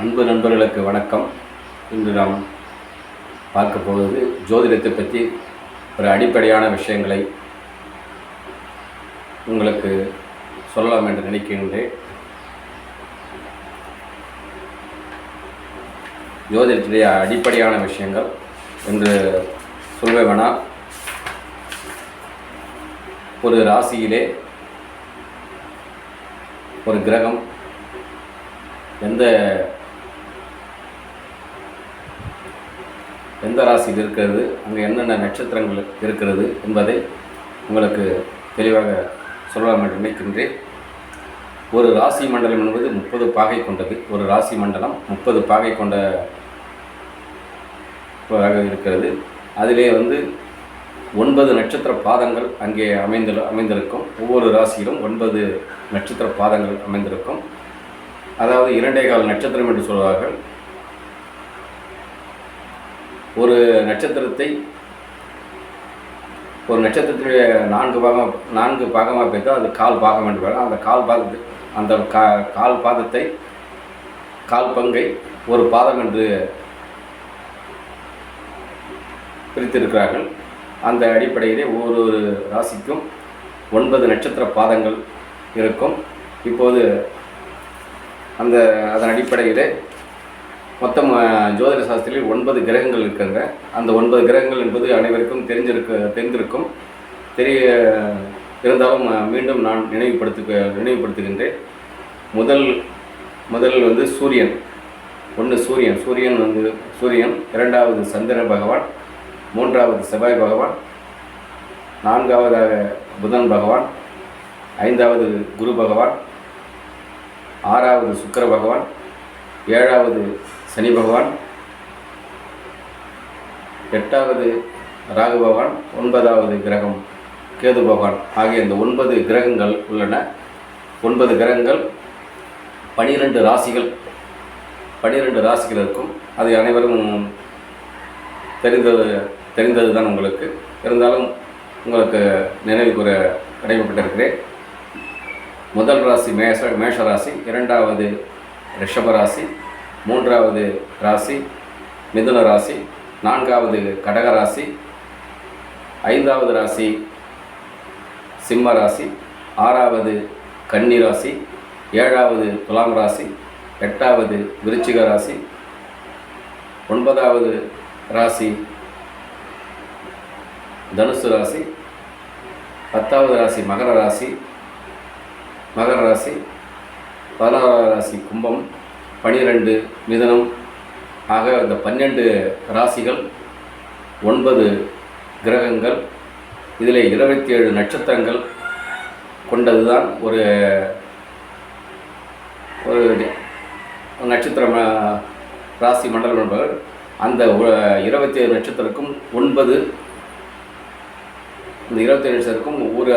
அன்பு நண்பர்களுக்கு வணக்கம். இன்று நாம் பார்க்க போவது ஜோதிடத்தை பற்றி ஒரு அடிப்படையான விஷயங்களை உங்களுக்கு சொல்லலாம் என்று நினைக்கின்றேன். ஜோதிடத்துடைய அடிப்படையான விஷயங்கள் என்று சொல்வேனால் ஒரு ராசியிலே ஒரு கிரகம் எந்த எந்த ராசியில் இருக்கிறது? அங்கே என்னென்ன நட்சத்திரங்கள் இருக்கிறது என்பதை உங்களுக்கு தெளிவாக சொல்லலாம் என்று நினைக்கின்றேன். ஒரு ராசி மண்டலம் என்பது முப்பது பாகை கொண்டது. ஒரு ராசி மண்டலம் முப்பது பாகை கொண்ட இருக்கிறது. அதிலே வந்து ஒன்பது நட்சத்திர பாதங்கள் அங்கே அமைந்து அமைந்திருக்கும். ஒவ்வொரு ராசியிலும் ஒன்பது நட்சத்திர பாதங்கள் அமைந்திருக்கும். அதாவது இரண்டே கால் நட்சத்திரம் என்று சொல்வார்கள். ஒரு நட்சத்திரத்தை ஒரு நட்சத்திரத்துடைய நான்கு பாகம் நான்கு பாகமாக பிரித்தால் அது கால் பாகம் என்று பெயர். அந்த கால் பாகத்து அந்த கா கால் பாதத்தை கால் பங்கை ஒரு பாதம் என்று பிரித்திருக்கிறார்கள் அந்த அடிப்படையிலே ஒவ்வொரு ராசிக்கும் ஒன்பது நட்சத்திர பாதங்கள் இருக்கும் இப்போது அந்த அதன் அடிப்படையிலே மொத்தம் ஜோதிட சாஸ்திரத்தில் ஒன்பது கிரகங்கள் இருக்கின்ற அந்த ஒன்பது கிரகங்கள் என்பது அனைவருக்கும் தெரிஞ்சிருக்க தெரிந்திருக்கும். தெரிய இருந்தாலும் மீண்டும் நான் நினைவுபடுத்து நினைவுபடுத்துகின்றேன். முதல் முதல் வந்து சூரியன். ஒன்று சூரியன். சூரியன் வந்து சூரியன். இரண்டாவது சந்திர பகவான். மூன்றாவது செவ்வாய் பகவான். நான்காவதாக புதன் பகவான். ஐந்தாவது குரு பகவான். ஆறாவது சுக்கிர பகவான். ஏழாவது சனி பகவான் எட்டாவது ராகு பகவான் ஒன்பதாவது கிரகம் கேது பகவான் ஆகிய இந்த ஒன்பது கிரகங்கள் உள்ளன. ஒன்பது கிரகங்கள் பனிரெண்டு ராசிகள் பனிரெண்டு ராசிகள் இருக்கும். அது அனைவரும் தெரிந்தது தெரிந்தது தான் உங்களுக்கு. இருந்தாலும் உங்களுக்கு நினைவு கூற கடமைப்பட்டிருக்கிறேன் முதல் ராசி மேஷ மேஷ ராசி இரண்டாவது ரிஷப ராசி மூன்றாவது ராசி மிதுன ராசி நான்காவது கடக ராசி ஐந்தாவது ராசி சிம்ம ராசி ஆறாவது கன்னி ராசி ஏழாவது துலாம் ராசி எட்டாவது விருச்சிக ராசி ஒன்பதாவது ராசி தனுசு ராசி பத்தாவது ராசி மகர ராசி மகர ராசி பதினாறாவது ராசி கும்பம் பனிரெண்டு மிதனம். ஆக இந்த பன்னெண்டு ராசிகள் ஒன்பது கிரகங்கள் இதில் இருபத்தி ஏழு நட்சத்திரங்கள் கொண்டது தான் ஒரு ஒரு நட்சத்திரம் ராசி மண்டலம் என்பவர் அந்த இருபத்தி ஏழு நட்சத்திரக்கும் ஒன்பது இந்த இருபத்தேழு சருக்கும் ஒரு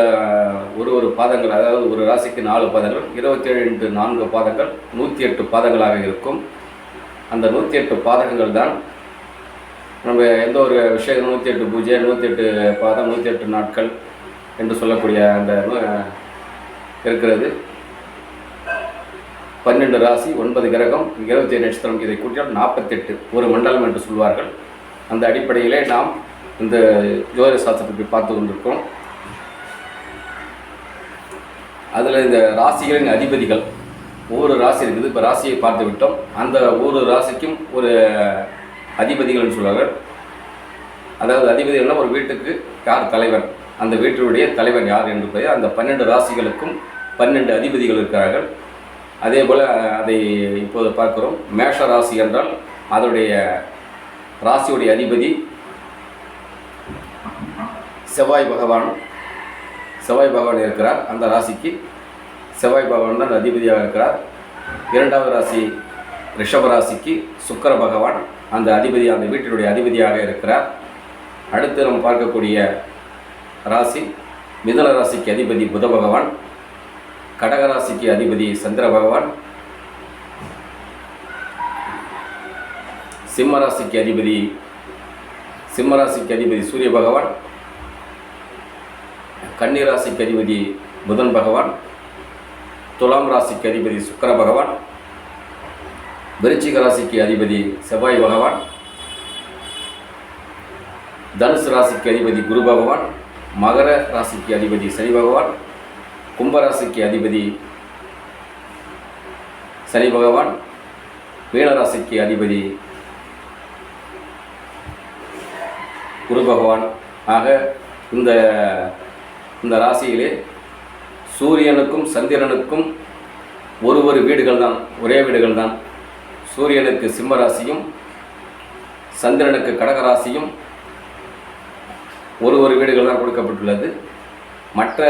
ஒரு ஒரு பாதங்கள் அதாவது ஒரு ராசிக்கு நாலு பாதங்கள் இருபத்தேழு இன்று நான்கு பாதங்கள் நூற்றி எட்டு பாதங்களாக இருக்கும். அந்த நூற்றி எட்டு பாதகங்கள் தான் நம்ம எந்த ஒரு விஷயம் நூற்றி எட்டு பூஜை நூற்றி எட்டு பாதம் நூற்றி எட்டு நாட்கள் என்று சொல்லக்கூடிய அந்த நூ- இருக்கிறது. பன்னெண்டு ராசி ஒன்பது கிரகம் இருபத்தி ஏழு நட்சத்திரம் இதை கூட்டினால் நாற்பத்தெட்டு ஒரு மண்டலம் என்று சொல்வார்கள். அந்த அடிப்படையிலே நாம் இந்த ஜோதிட சாஸ்திரத்தை பார்த்து கொண்டிருக்கோம். அதில் இந்த ராசிகளின் அதிபதிகள் ஒவ்வொரு ராசி இருக்குது. இப்போ ராசியை பார்த்து விட்டோம். அந்த ஒவ்வொரு ராசிக்கும் ஒரு அதிபதிகள்னு சொல்வார்கள் அதாவது அதிபதிகள்னால் ஒரு வீட்டுக்கு யார் தலைவர்? அந்த வீட்டினுடைய தலைவர் யார் என்பதை அந்த பன்னெண்டு ராசிகளுக்கும் பன்னெண்டு அதிபதிகள் இருக்கிறார்கள். அதே போல் அதை இப்போது பார்க்கிறோம். மேஷ ராசி என்றால் அதனுடைய ராசியுடைய அதிபதி செவ்வாய் பகவான் செவ்வாய் பகவான் இருக்கிறார் அந்த ராசிக்கு. செவ்வாய் பகவான் தான் அதிபதியாக இருக்கிறார். இரண்டாவது ராசி ரிஷப ராசிக்கு சுக்கர பகவான் அந்த அதிபதி அந்த வீட்டினுடைய அதிபதியாக இருக்கிறார். அடுத்து நம்ம பார்க்கக்கூடிய ராசி மிதன ராசிக்கு அதிபதி புத பகவான் கடக ராசிக்கு அதிபதி சந்திர பகவான் சிம்ம ராசிக்கு அதிபதி சிம்ம ராசிக்கு அதிபதி சூரிய பகவான் கன்னி ராசிக்கு அதிபதி புதன் பகவான் துலாம் ராசிக்கு அதிபதி சுக்கர பகவான் விருச்சிக ராசிக்கு அதிபதி செவ்வாய் பகவான் தனுசு ராசிக்கு அதிபதி குரு பகவான் மகர ராசிக்கு அதிபதி சனி பகவான் கும்பராசிக்கு அதிபதி சனி பகவான் மீனராசிக்கு அதிபதி குரு பகவான். ஆக இந்த இந்த ராசியிலே சூரியனுக்கும் சந்திரனுக்கும் ஒரு ஒரு வீடுகள் தான் ஒரே வீடுகள் தான் சூரியனுக்கு சிம்ம ராசியும் சந்திரனுக்கு கடக ராசியும் ஒரு ஒரு வீடுகள் தான் கொடுக்கப்பட்டுள்ளது. மற்ற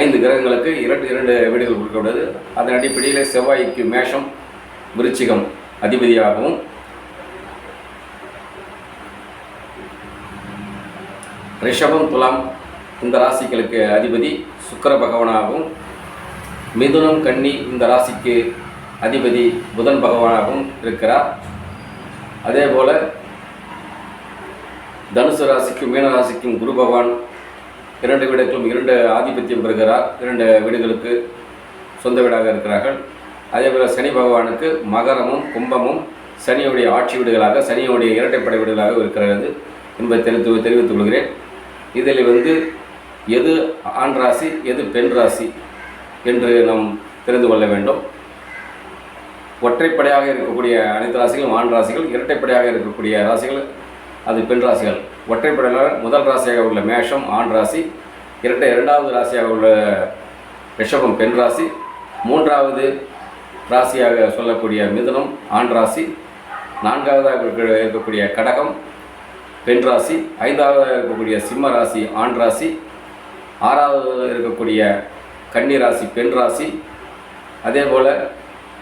ஐந்து கிரகங்களுக்கு இரண்டு இரண்டு வீடுகள் கொடுக்கப்பட்டது அதன் அடிப்படையில் செவ்வாய்க்கு மேஷம் விருச்சிகம் அதிபதியாகவும் ரிஷபம் துலாம் இந்த ராசிகளுக்கு அதிபதி சுக்கர பகவானாகவும் மிதுனம் கன்னி இந்த ராசிக்கு அதிபதி புதன் பகவானாகவும் இருக்கிறார். அதே போல் தனுசு ராசிக்கும் மீன ராசிக்கும் குரு பகவான் இரண்டு வீடுகளும் இரண்டு ஆதிபத்தியம் பெறுகிறார். இரண்டு வீடுகளுக்கு சொந்த வீடாக இருக்கிறார்கள். அதே போல் சனி பகவானுக்கு மகரமும் கும்பமும் சனியுடைய ஆட்சி வீடுகளாக சனியுடைய இரட்டைப்படை வீடுகளாக இருக்கிறது என்பதை தெரிவித்து தெரிவித்துக் கொள்கிறேன். இதில் வந்து எது ஆண் ராசி எது பெண் ராசி என்று நாம் தெரிந்து கொள்ள வேண்டும். ஒற்றைப்படையாக இருக்கக்கூடிய அனைத்து ராசிகளும் ஆண் ராசிகள் இரட்டைப்படையாக இருக்கக்கூடிய ராசிகள் அது பெண் ராசிகள். ஒற்றைப்படையில் முதல் ராசியாக உள்ள மேஷம் ஆண் ராசி இரட்டை இரண்டாவது ராசியாக உள்ள ரிஷபம் பெண் ராசி மூன்றாவது ராசியாக சொல்லக்கூடிய மிதுனம் ஆண் ராசி நான்காவதாக இருக்கக்கூடிய கடகம் பெண் ராசி ஐந்தாவது இருக்கக்கூடிய சிம்ம ராசி ஆண் ராசி ஆறாவது இருக்கக்கூடிய கன்னி ராசி பெண் ராசி அதே போல்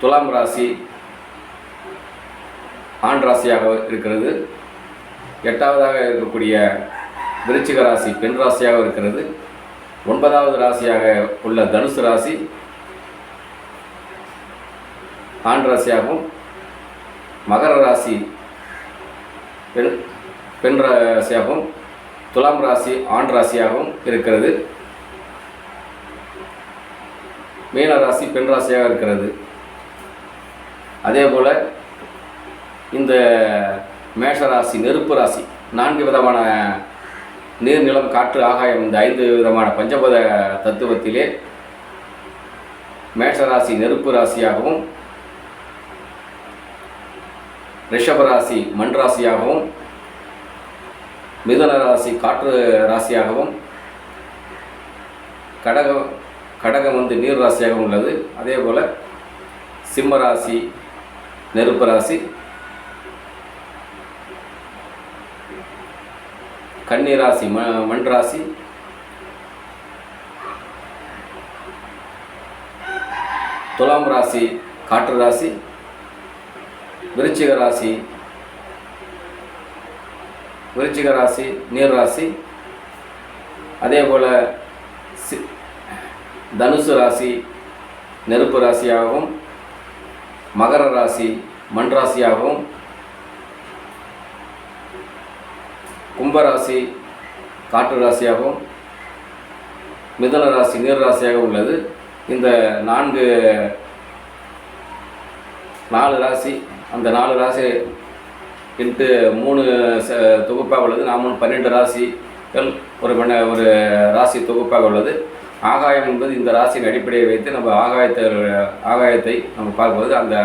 துலாம் ராசி ஆண் ராசியாக இருக்கிறது. எட்டாவதாக இருக்கக்கூடிய விருச்சிக ராசி பெண் ராசியாக இருக்கிறது. ஒன்பதாவது ராசியாக உள்ள தனுசு ராசி ஆண் ராசியாகவும் மகர ராசி பெண் பெண் ராசியாகவும் துலாம் ராசி ஆண் ராசியாகவும் இருக்கிறது. மீன ராசி பெண் ராசியாக இருக்கிறது. அதே போல் இந்த மேஷ ராசி நெருப்பு ராசி நான்கு விதமான நீர் நிலம் காற்று ஆகாயம் இந்த ஐந்து விதமான பஞ்சபத தத்துவத்திலே மேஷ ராசி நெருப்பு ராசியாகவும் ரிஷபராசி மண் ராசியாகவும் மிதுன ராசி காற்று ராசியாகவும் கடகம் கடகம் வந்து நீர் ராசியாகவும் உள்ளது. அதே போல் சிம்ம ராசி நெருப்பு ராசி கன்னி ராசி ம மண் ராசி துலாம் ராசி காற்று ராசி விருச்சிக ராசி விருச்சிக ராசி நீர் ராசி அதே போல் சி தனுசு ராசி நெருப்பு ராசியாகவும் மகர ராசி மண் ராசியாகவும் கும்பராசி காற்று ராசியாகவும் மிதுன ராசி நீர் ராசியாக உள்ளது. இந்த நான்கு நாலு ராசி அந்த நாலு ராசி இன்ட்டு மூணு ச தொகுப்பாக உள்ளது. நாம் பன்னெண்டு ராசிகள் ஒரு பண்ண ஒரு ராசி தொகுப்பாக உள்ளது. ஆகாயம் என்பது இந்த ராசியின் அடிப்படையை வைத்து நம்ம ஆகாயத்தை ஆகாயத்தை நம்ம பார்க்கும்போது அந்த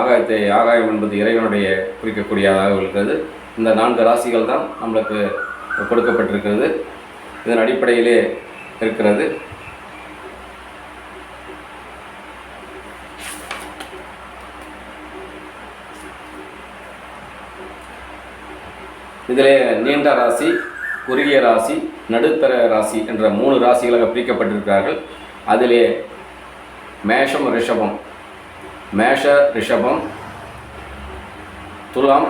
ஆகாயத்தை ஆகாயம் என்பது இறைவனுடைய குறிக்கக்கூடியதாக இருக்கிறது. இந்த நான்கு ராசிகள் தான் நம்மளுக்கு கொடுக்கப்பட்டிருக்கிறது. இதன் அடிப்படையிலே இருக்கிறது. இதில் நீண்ட ராசி குறுகிய ராசி நடுத்தர ராசி என்ற மூணு ராசிகளாக பிரிக்கப்பட்டிருக்கிறார்கள். அதிலே மேஷம் ரிஷபம். மேஷ ரிஷபம் துலாம்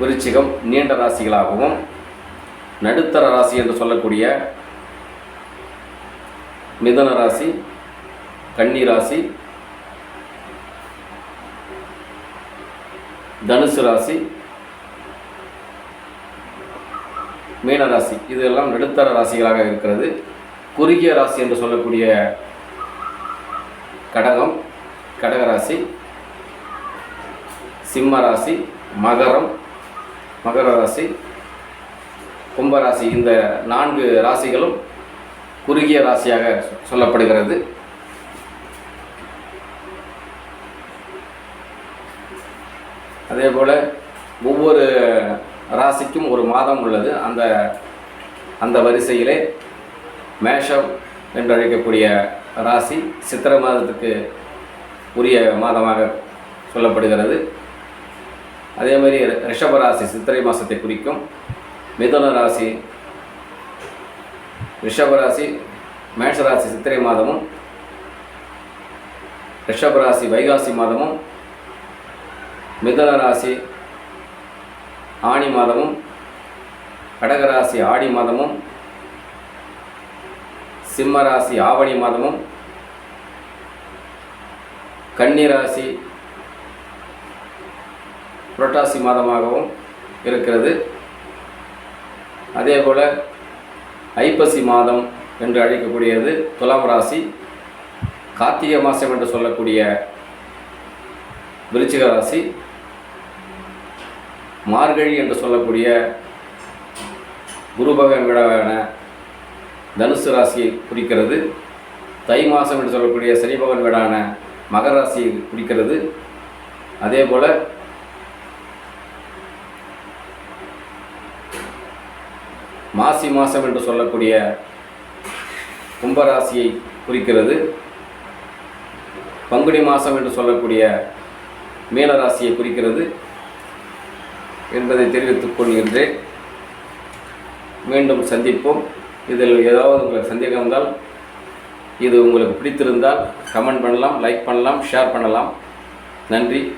விருச்சிகம் நீண்ட ராசிகளாகவும் நடுத்தர ராசி என்று சொல்லக்கூடிய மிதன ராசி கன்னி ராசி தனுசு ராசி மீன ராசி இதெல்லாம் நடுத்தர ராசிகளாக இருக்கிறது. குறுகிய ராசி என்று சொல்லக்கூடிய கடகம் கடகராசி சிம்ம ராசி மகரம் மகர ராசி கும்பராசி இந்த நான்கு ராசிகளும் குறுகிய ராசியாக சொல்லப்படுகிறது. அதே போல் ஒவ்வொரு ராசிக்கும் ஒரு மாதம் உள்ளது. அந்த அந்த வரிசையிலே மேஷம் என்று அழைக்கக்கூடிய ராசி சித்திரை மாதத்துக்கு உரிய மாதமாக சொல்லப்படுகிறது. அதே மாதிரி ரிஷப ராசி சித்திரை மாதத்தை குறிக்கும் மிதுன ராசி ரிஷப ராசி மேஷ ராசி சித்திரை மாதமும் ரிஷப ராசி வைகாசி மாதமும் மிதனராசி ஆணி மாதமும் கடகராசி ஆடி மாதமும் சிம்ம ராசி ஆவணி மாதமும் கன்னி ராசி புரட்டாசி மாதமாகவும் இருக்கிறது. அதே போல் ஐப்பசி மாதம் என்று அழைக்கக்கூடியது துலாம் ராசி கார்த்திகை மாதம் என்று சொல்லக்கூடிய விருச்சிக ராசி மார்கழி என்று சொல்லக்கூடிய குரு பகவான் விழாவான தனுசு ராசியை குறிக்கிறது. தை மாதம் என்று சொல்லக்கூடிய சனி பகவான் வீடான மகர ராசியை குறிக்கிறது. அதே போல் மாசி மாதம் என்று சொல்லக்கூடிய கும்பராசியை குறிக்கிறது. பங்குனி மாதம் என்று சொல்லக்கூடிய மீனராசியை குறிக்கிறது. என்பதை தெரிவித்துக் கொள்கின்றேன். மீண்டும் சந்திப்போம். இதில் ஏதாவது உங்களுக்கு சந்தேகம் இருந்தால் இது உங்களுக்கு பிடித்திருந்தால் கமெண்ட் பண்ணலாம் லைக் பண்ணலாம் ஷேர் பண்ணலாம். நன்றி.